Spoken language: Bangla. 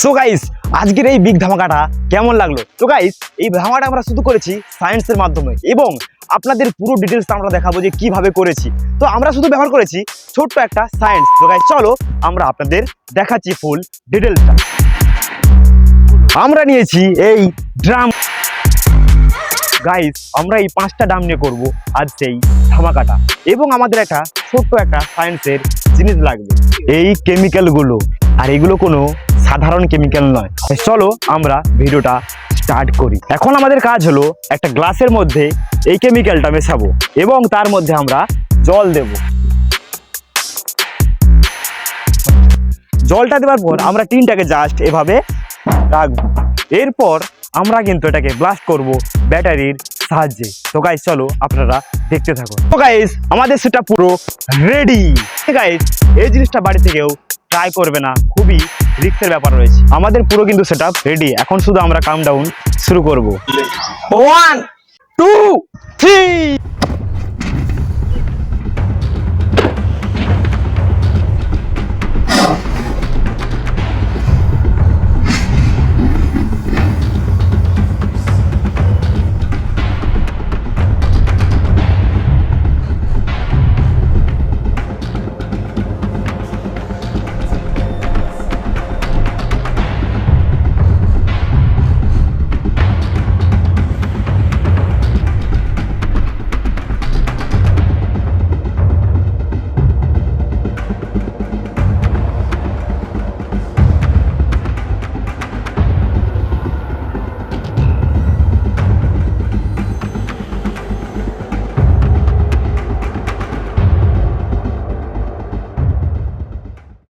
সো গাইস আজকের এই বিগ ধামাকাটা কেমন লাগল? তো গাইস এই ধামাকাটা আমরা শুধু করেছি সায়েন্সের মাধ্যমে এবং আপনাদের পুরো ডিটেলস আমরা দেখাবো যে কীভাবে করেছি। তো আমরা শুধু ব্যবহার করেছি ছোট্ট একটা সায়েন্স তো গাইস চলো আমরা আপনাদের দেখাচ্ছি ফুল ডিটেলসটা আমরা নিয়েছি এই ড্রাম গাইস আমরা এই পাঁচটা ডাম নিয়ে করব আজ সেই ধামাকাটা এবং আমাদের একটা ছোট্ট একটা সায়েন্সের জিনিস লাগবে। এই কেমিক্যালগুলো আর এগুলো কোনো সাধারণ কেমিক্যাল নয়। চলো আমরা ভিডিওটা স্টার্ট করি। এখন আমাদের কাজ হলো একটা গ্লাসের মধ্যে এই কেমিক্যালটা মেশাবো এবং তার মধ্যে আমরা জল দেব। জলটা দেওয়ার পর আমরা টিনটাকে জাস্ট এভাবে রাখব। এরপর আমরা কিন্তু এটাকে ব্লাস্ট করব ব্যাটারির সাহায্যে। তো গাইজ চলো আপনারা দেখতে থাকুন। তো গাইজ আমাদের সেটা পুরো রেডি গাইজ এই জিনিসটা বাড়ি থেকেও ট্রাই করবে না। খুবই রিক্সের ব্যাপার রয়েছে। আমাদের পুরো কিন্তু সেটা রেডি এখন শুধু আমরা কাম ডাউন শুরু করব। One two three